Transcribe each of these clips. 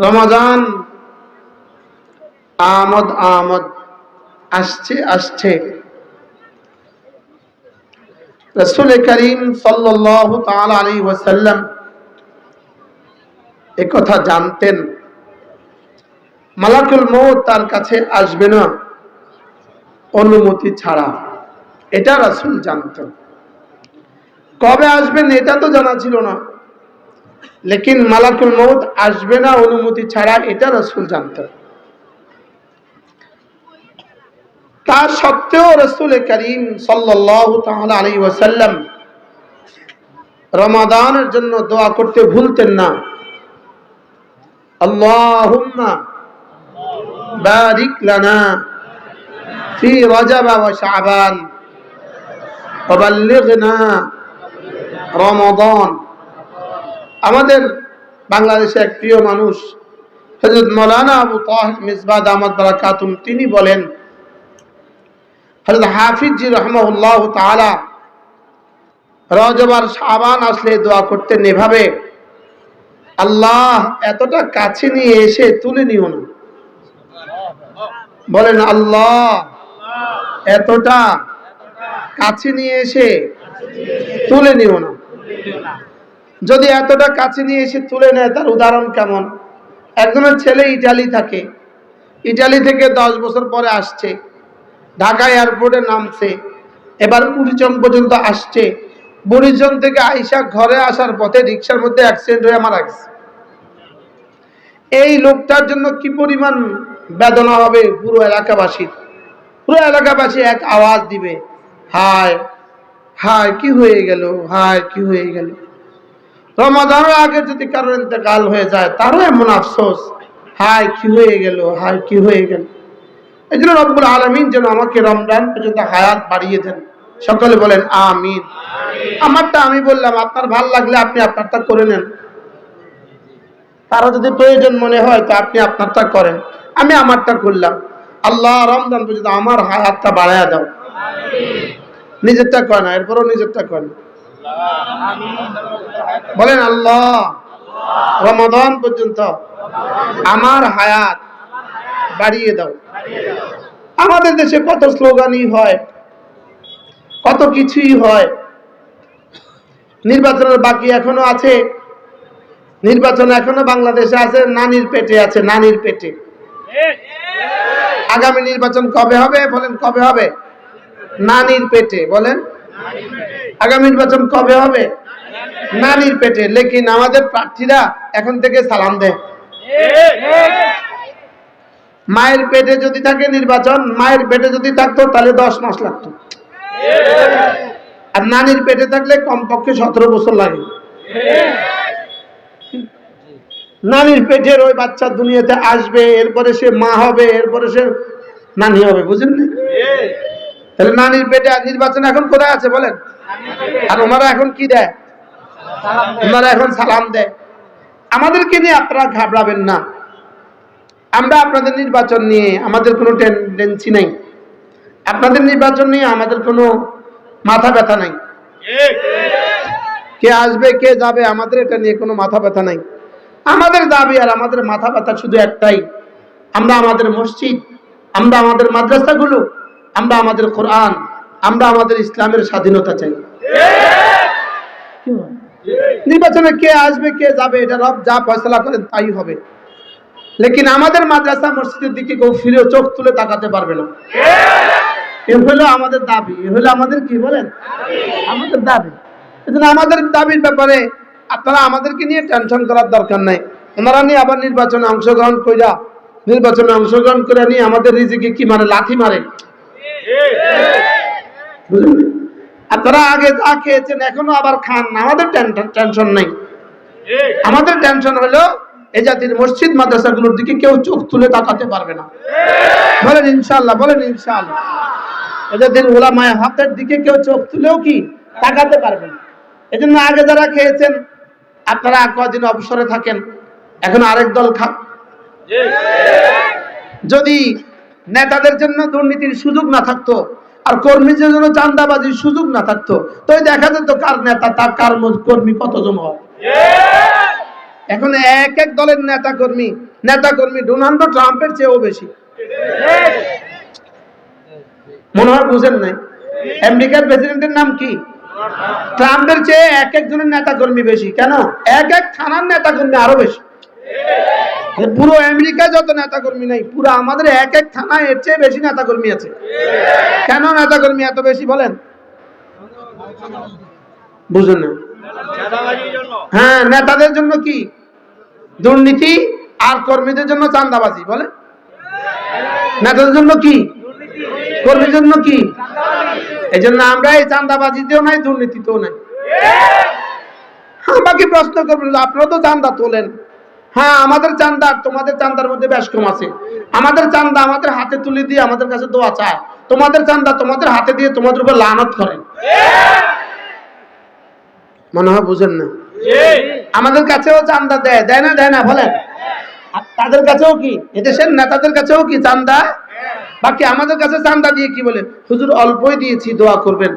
রমাজান আমদ আমদ। আসছে আসছে। রসুল করিম সাল্লাল্লাহু তাআলা আলাইহি ওয়াসাল্লাম কথা জানতেন। মালাকুল মৌত তার কাছে আসবে না। অনুমতি ছাড়া। এটা রাসূল জানতেন। কবে আসবেন এটা তো জানা ছিল না। লেকিন মালাকুল মৌত আসবে না অনুমতি ছাড়া এটা রসুল জানতেন তা সত্ত্বেও রসুল করিম সাল্লাল্লাহু তাআলা আলাইহি ওয়াসাল্লাম রমাদানের জন্য দোয়া করতে ভুলতেন না আল্লাহুম্মা বারিক লানা ফি রজব ওয়া শাবান وبلغنا রমাদান আমাদের বাংলাদেশে এক প্রিয় মানুষ হজরত মৌলানা আবু তাহিদ মিসবাদ আহমদ বারাকাতুম তিনি বলেন হজরত হাফিজি রহমউল্লাহ তাআলা রজবার সাবান আসলে দোয়া করতেন এভাবে, আল্লাহ এতটা কাছে নিয়ে এসে তুলে নিও না। বলেন, আল্লাহ এতটা কাছে নিয়ে এসে তুলে নিও না। যদি এতটা কাছে নিয়ে এসে তুলে নেয়, তার উদাহরণ কেমন? একজনের ছেলে ইটালি থাকে। ইটালি থেকে দশ বছর পরে আসছে। ঢাকা এয়ারপোর্টে নামছে। এবার বুড়িচং পর্যন্ত আসছে। বুড়িচং থেকে আইসা ঘরে আসার পথে রিক্সার মধ্যে অ্যাক্সিডেন্ট হয়ে মারা গেছে। এই লোকটার জন্য কি পরিমাণ বেদনা হবে পুরো এলাকাবাসীর? পুরো এলাকাবাসী এক আওয়াজ দিবে, হায় হায়, কি হয়ে গেল? হায়, কি হয়ে গেল? রমাদানের আগে যদি কারোর ইন্তেকাল হয়ে যায় তারও এমন আফসোস। হায় কি হয়ে গেল? হায় কি হয়ে গেল? এই জন্য রব্বুল আলমিন যেন আমাকে রমজান পর্যন্ত হায়াত বাড়িয়ে দেন। সকলে বলেন আমিন। আমারটা আমি বললাম আপনার ভালো লাগলে আপনি আপনারটা করে নেন। তারও যদি প্রয়োজন মনে হয় তো আপনি আপনারটা করেন। আমি আমারটা করলাম। আল্লাহ রমজান পর্যন্ত আমার হায়াতটা বাড়াইয়া দাও। নিজেরটা কয় না এরপরও নিজেরটা কয় না। বলেন আল্লাহ, রমাদান পর্যন্ত আমার হায়াত বাড়িয়ে দাও। আমাদের দেশে কত স্লোগানই হয়, কত কিছুই হয়। নির্বাচনের বাকি এখনও আছে, নির্বাচন এখনও বাংলাদেশে আছে, নানির পেটে আছে, নানির পেটে। আগামী নির্বাচন কবে হবে? বলেন কবে হবে? নানির পেটে, বলেন। আগামী নির্বাচন কবে হবে? নানির পেটে। লেকিন আমাদের প্রার্থীরা এখন থেকে সালাম দেয়। মায়ের পেটে যদি থাকে নির্বাচন, মায়ের পেটে যদি থাকতো, তাহলে দশ মাস লাগতো। আর নানির পেটে থাকলে কমপক্ষে সতেরো বছর লাগে। নানির পেটের ওই বাচ্চা দুনিয়াতে আসবে, এরপরে সে মা হবে, এরপরে সে নানি হবে, বুঝলেন? তাহলে নানির পেটে নির্বাচন এখন কোথায় আছে বলেন? আর ওনারা এখন কি দেয়? ওনারা এখন সালাম দেয়। আমাদেরকে নিয়ে আপনারা ঘাবড়াবেন না। আমরা আপনাদের নির্বাচন নিয়ে আমাদের কোনো টেন্ডেন্সি নাই। আপনাদের নির্বাচন নিয়ে আমাদের কোনো মাথা ব্যথা নাই। কে আসবে, কে যাবে, আমাদের এটা নিয়ে কোনো মাথা ব্যথা নাই। আমাদের দাবি আর আমাদের মাথা ব্যথা শুধু একটাই। আমরা আমাদের মসজিদ, আমরা আমাদের মাদ্রাসাগুলো, আমরা আমাদের কোরআন, আমরা আমাদের ইসলামের স্বাধীনতা চাই। নির্বাচনে কে আসবে কে যাবে এটা রব যা ফয়সলা করেন তাই হবে। লেকিন আমাদের মাদ্রাসা মসজিদের দিকে কেউ ফিরে চোখ তুলে তাকাতে পারবে না। এ হলো আমাদের দাবি এ হলো আমাদের কি বলেন? আমাদের দাবি। এজন্য আমাদের দাবির ব্যাপারে আপনারা আমাদেরকে নিয়ে টেনশন করার দরকার নাই। ওনারা নিয়ে আবার নির্বাচনে অংশগ্রহণ কইরা নির্বাচনে অংশগ্রহণ করে নিয়ে আমাদের রিজিকে কি মারে? লাথি মারে। বুঝলেন? আপনারা আগে যা খেয়েছেন, এখনও আবার খান আমাদের টেনশন নাই। আমাদের টেনশন হলো, এই জাতির মসজিদ মাদ্রাসাগুলোর দিকে কেউ চোখ তুলে তাকাতে পারবে না। বলেন ইনশাল্লাহ বলেন ইনশাল্লাহ এই জাতির ওলামায় হাতের দিকে কেউ চোখ তুলেও কি তাকাতে পারবে না? এই জন্য আগে যারা খেয়েছেন, আপনারা কদিন অবসরে থাকেন, এখন আরেক দল খান। যদি নেতাদের জন্য দুর্নীতির সুযোগ না থাকতো আর কর্মীদের জন্য চান্দাবাজির সুযোগ না থাকতো তো দেখা যেত কার নেতা তার কার কর্মী কতজন হয়। এখন এক এক দলের নেতা কর্মী নেতা কর্মী ডোনাল্ড ট্রাম্পের চেয়েও বেশি। মনে হয় বুঝেন নাই? আমেরিকার প্রেসিডেন্টের নাম কি? ট্রাম্পের চেয়ে এক একজনের নেতা কর্মী বেশি। কেন? এক এক থানার নেতা কর্মী আরও বেশি। পুরো আমেরিকায় যত নেতা কর্মী নাই, পুরো আমাদের এক এক থানায় এর চেয়ে বেশি নেতা কর্মী আছে। কেন নেতা কর্মী এত বেশি বলেন? বুঝুন না। হ্যাঁ নেতাদের জন্য কি? দুর্নীতি আর কর্মীদের জন্য চান্দাবাজি বলে নেতাদের জন্য কি? কর্মীর জন্য কি? এই জন্য আমরা এই চান্দাবাজিতেও নাই, দুর্নীতিতেও নাই। বাকি প্রশ্ন করবেন, আপনারা তো চান্দা তোলেন। হ্যাঁ আমাদের চান্দা, তোমাদের চান্দার মধ্যে বেশ কম আছে। আমাদের চান্দা আমাদের হাতে তুলে দিয়ে আমাদের কাছে দোয়া চায়। তোমাদের চান্দা তোমাদের হাতে দিয়ে তোমাদের উপর লানত করে। মনে হয় বুঝেন না? আমাদের কাছেও চান্দা দেয় দেয় না দেয় না, বলেন। তাদের কাছেও কি? এদেশের নেতাদের কাছেও কি চান্দা? বাকি আমাদের কাছে চান্দা দিয়ে কি বলে হুজুর, অল্পই দিয়েছি, দোয়া করবেন।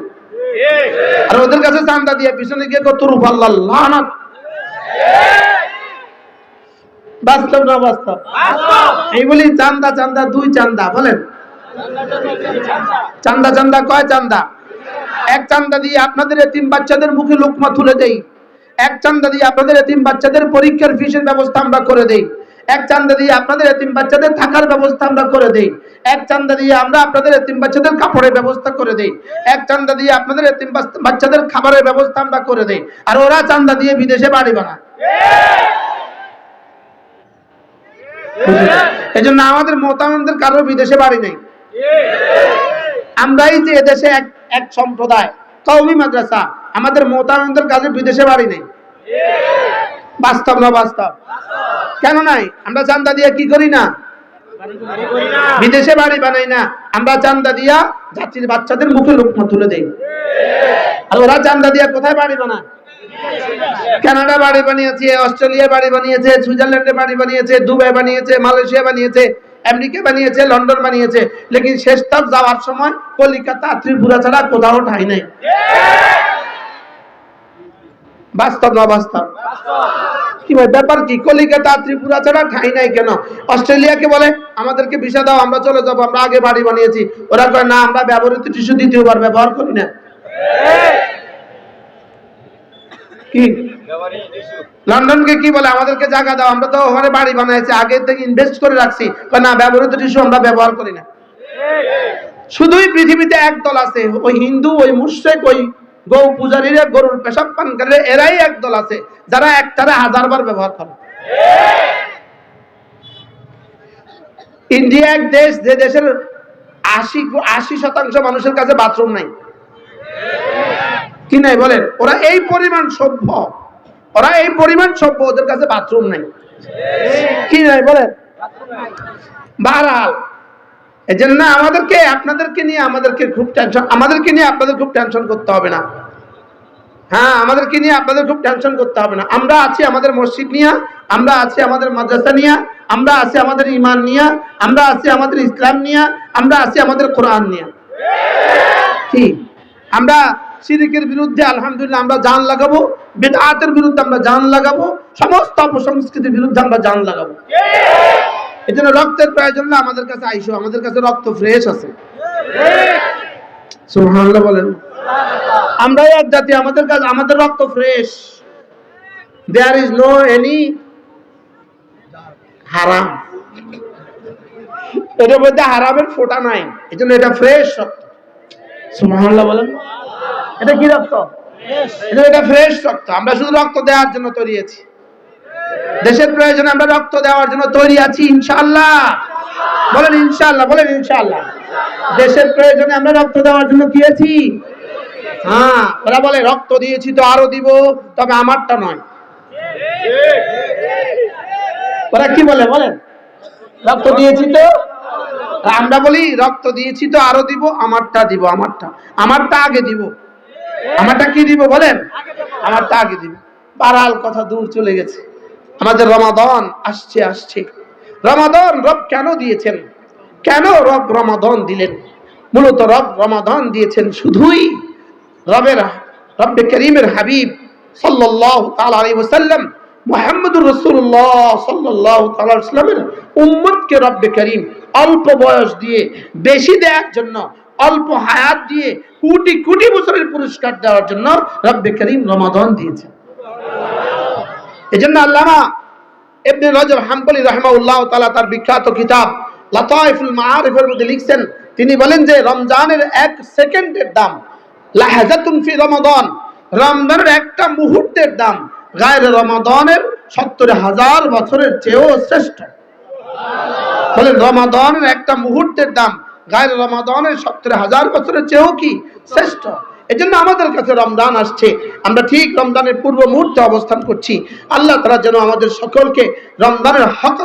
আর ওদের কাছে চান্দা দিয়ে পিছনে গিয়ে কত রূপ লানত। বাস্তব না বাস্তব? এই বলি চান্দা চান্দা দুই চান্দা বলেন। চান্দা চান্দা কয় চান্দা? এক চান্দা দিয়ে আপনাদের এতিম বাচ্চাদের মুখে লোকমা তুলে দেই। এক চান্দা দিয়ে আপনাদের এতিম বাচ্চাদের পরীক্ষার ফিসের ব্যবস্থা আমরা করে দেই। এক চান্দা দিয়ে আপনাদের এতিম বাচ্চাদের থাকার ব্যবস্থা আমরা করে দেই। এক চান্দা দিয়ে আমরা আপনাদের এতিম বাচ্চাদের কাপড়ের ব্যবস্থা করে দেই। এক চান্দা দিয়ে আপনাদের এতিম বাচ- বাচ্চাদের খাবারের ব্যবস্থা আমরা করে দেই। আর ওরা চান্দা দিয়ে বিদেশে বাড়ি বানায়। এই আমাদের মোতামদের কারও বিদেশে বাড়ি নেই। আমরাই যে এদেশে এক এক সম্প্রদায় মাদ্রাসা, আমাদের কাজে বিদেশে বাড়ি নেই। বাস্তব না বাস্তব? কেন নাই? আমরা চান্দা দিয়ে কি করি না? বিদেশে বাড়ি বানাই না। আমরা চান্দা দিয়া যাত্রীর বাচ্চাদের মুখে লোকমা তুলে দেই। আর ওরা চান্দা দিয়া কোথায় বাড়ি বানায়? কানাডা বাড়ি বানিয়েছে, অস্ট্রেলিয়া বাড়ি বানিয়েছে, সুইজারল্যান্ডে বাড়ি বানিয়েছে, দুবাই বানিয়েছে, মালয়েশিয়া বানিয়েছে, আমেরিকা বানিয়েছে, লন্ডন বানিয়েছে। লেকিন শেষ তক যাওয়ার সময় কলিকাতা, ত্রিপুরা ছাড়া কোথাও ঠাই নেই। বাস্তব না বাস্তব কি ব্যাপার কি? কলিকাতা, ত্রিপুরা ছাড়া ঠাই নাই কেন? অস্ট্রেলিয়াকে বলে, আমাদেরকে ভিসা দাও, আমরা চলে যাব, আমরা আগে বাড়ি বানিয়েছি। ওরা কয়, না, আমরা ব্যবহৃত টিস্যু দ্বিতীয়বার ব্যবহার করি না। কি? লন্ডনকে কি বলে? আমাদেরকে জায়গা দাও, আমরা তো ওখানে বাড়ি বানাইছি, আগে থেকে ইনভেস্ট করে রাখছি। না, ব্যবহৃত টিস্যু আমরা ব্যবহার করি না। শুধুই পৃথিবীতে এক দল আছে, ওই হিন্দু, ওই মুশ্রেক, ওই গৌ গরুর পেশাব পানকারীরা, এরাই এক দল আছে, যারা একটারে হাজার বার ব্যবহার করে। ইন্ডিয়া এক দেশ, যে দেশের আশি আশি শতাংশ মানুষের কাছে বাথরুম নাই। কি নাই বলেন? ওরা এই পরিমাণ সভ্য। ওরা এই পরিমাণ সভ্য, ওদের কাছে বাথরুম নাই। কি নাই বলেন? এই জন্য আমাদেরকে, আপনাদেরকে নিয়ে আমাদেরকে খুব টেনশন আমাদেরকে নিয়ে আপনাদের খুব টেনশন করতে হবে না। হ্যাঁ আমাদেরকে নিয়ে আপনাদের খুব টেনশন করতে হবে না। আমরা আছি আমাদের মসজিদ নিয়ে, আমরা আছি আমাদের মাদ্রাসা নিয়ে, আমরা আছি আমাদের ইমান নিয়ে, আমরা আছি আমাদের ইসলাম নিয়ে, আমরা আছি আমাদের কোরআন নিয়ে। কি? আমরা শিরিকের বিরুদ্ধে আলহামদুলিল্লাহ আমরা জান লাগাবো বেদাতের বিরুদ্ধে আমরা জান লাগাবো সমস্ত অপসংস্কৃতির বিরুদ্ধে আমরা জান লাগাবো। এই জন্য রক্তের প্রয়োজন না আমাদের কাছে আইসো আমাদের কাছে রক্ত ফ্রেশ আছে। সুবহানাল্লাহ বলেন। আমরা এক জাতি আমাদের কাছে আমাদের রক্ত fresh there is no any হারাম। এটার মধ্যে হারামের ফোটা নাই এই জন্য এটা ফ্রেশ রক্ত। সুবহানাল্লাহ বলেন। এটা কি রক্ত? এটা ফ্রেশ রক্ত। আমরা শুধু রক্ত দেওয়ার জন্য তৈরি আছি। দেশের প্রয়োজনে আমরা রক্ত দেওয়ার জন্য তৈরি আছি, ইনশাআল্লাহ। বলেন ইনশাআল্লাহ বলেন ইনশাআল্লাহ। দেশের প্রয়োজনে আমরা রক্ত দেওয়ার জন্য আছি? হ্যাঁ ওরা বলে, রক্ত দিয়েছি তো আরও দিব, তবে আমারটা নয়। ওরা কি বলে, বলেন? রক্ত দিয়েছি তো? আমরা বলি, রক্ত দিয়েছি তো আরও দিব, আমারটা দিব, আমারটা। আমারটা আগে দিব। আমারটা কি দিব বলেন? আমারটা আগে দিব। বারাল কথা দূর চলে গেছে। আমাদের রমাদন আসছে আসছে। রমাদন রব কেন দিয়েছেন? কেন রব রমাদন দিলেন? মূলত রব রমাদন দিয়েছেন শুধুই রবের, রব্বে করিমের হাবিব সাল্লাল্লাহু তাআলা আলাইহি ওয়াসাল্লাম মোহাম্মদুর রসুল্লাহ সাল্লাহ তালামের উম্মতকে রব্বে করিম অল্প বয়স দিয়ে বেশি দেওয়ার জন্য অল্প হায়াত দিয়ে কোটি কোটি বছরের পুরস্কার দেওয়ার জন্য রব্বে করিম রমাদান দিয়েছে এই জন্য আল্লামা ইবনে রজব হাম্বলি রহমাউল্লাহ তাআলা তার বিখ্যাত কিতাব লাতাইফুল মাআরিফের মধ্যে লিখছেন, তিনি বলেন যে রমজানের এক সেকেন্ডের দাম, লাহাজাতুন ফি রমাদান, রমজানের একটা মুহূর্তের দাম গায়ের রমাদানের সত্তর হাজার বছরের চেয়েও শ্রেষ্ঠ। বলেন, রমাদানের একটা মুহূর্তের দাম গায়ের রমাদানের সত্তর হাজার বছরের চেয়েও কি শ্রেষ্ঠ? এই জন্য আমাদের কাছে রমজান আসছে। আমরা ঠিক রমজানের পূর্ব মুহূর্তে অবস্থান করছি। আল্লাহ তারা যেন আমাদের সকলকে রমজানের হক